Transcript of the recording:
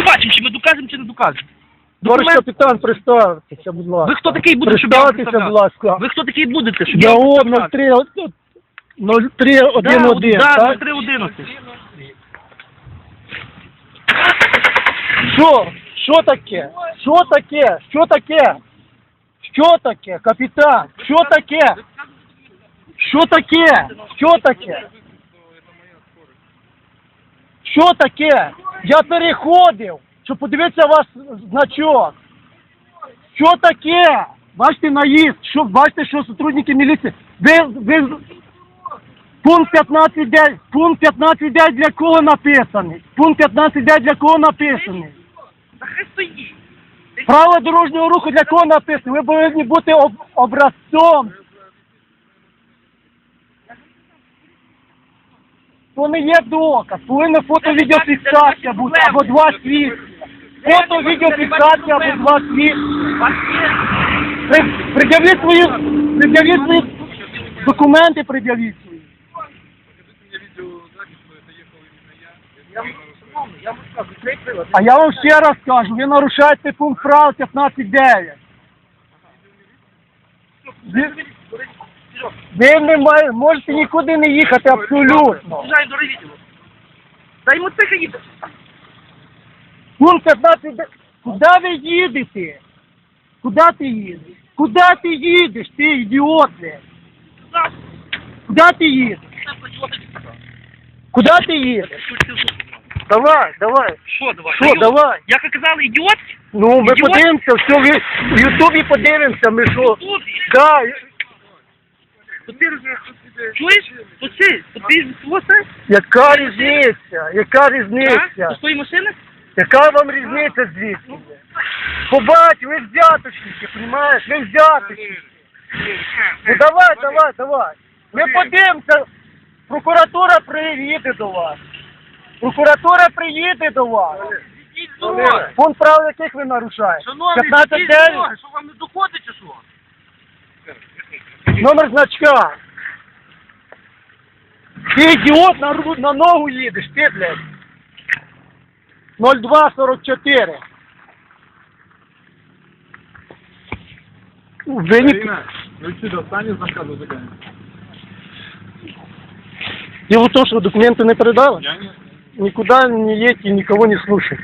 побачимо, чи ми докажемо, чи не докажемо. Товариш Документ- капітан, представтеся, будь ласка. Ви хто такий будете, щоб я вам Представтеся, будь ласка. Ви хто такий будете, щоб Я вам ООН представляв? 03 0311, Да, так? 0311. Що? Що таке? Що таке? Що таке? Що таке, капітан? Що таке? Що таке? Що таке? Що таке? Я переходив, щоб подивитися ваш значок. Що таке? Бачите наїзд, що бачите, що сотрудники міліції. Ви, ви пункт 15.9, пункт 15.9 для кого написаний? Пункт 15.9 для кого написаний? Право дорожнього руху для кого написано? Ви повинні бути об, образцом. То не є доказ. Повинна фото-відеофіксація бути або два свідки. Фото-відеофіксація або два свідки. Пред'явіть свої, пред'явіть свої документи, пред'явіть свої. А я вам ще раз кажу, ви нарушаєте пункт права 15.9. Ви, не має, можете нікуди не їхати абсолютно. Біжай до ревідділу. Дай йому тихо їде. Пункт 15.9. Куди ви їдете? Куди ти їдеш? Куди ти їдеш, ти ідіот? блядь? Куди ти їдеш? Куди ти їдеш? Давай, давай. Що давай? Що, давай? Як ви казали, ідіот? Ну, ми Ідіот? подивимося, все, ви в Ютубі подивимося, ми що. Тут. Да, чуєш? То ти, то ти ось яка різниця? Яка різниця? До своєї машини? Яка вам різниця звідси? Побач, ви взяточники, розумієш? Ви взяточники. Ну давай, давай, давай. Ми подивимося. Прокуратура приїде до вас. Прокуратура приїде до вас. Пункт прав яких ви нарушаєте? 15.9. що вам не доходить чи що? Номер значка. Ти ідіот на, ру- на ногу їдеш, ти, блядь. 0244. Ви не... Ви сюди останні замка зажигання. Дело в том, что документы не передала. Я не Никуда не едьте, никого не слушайте.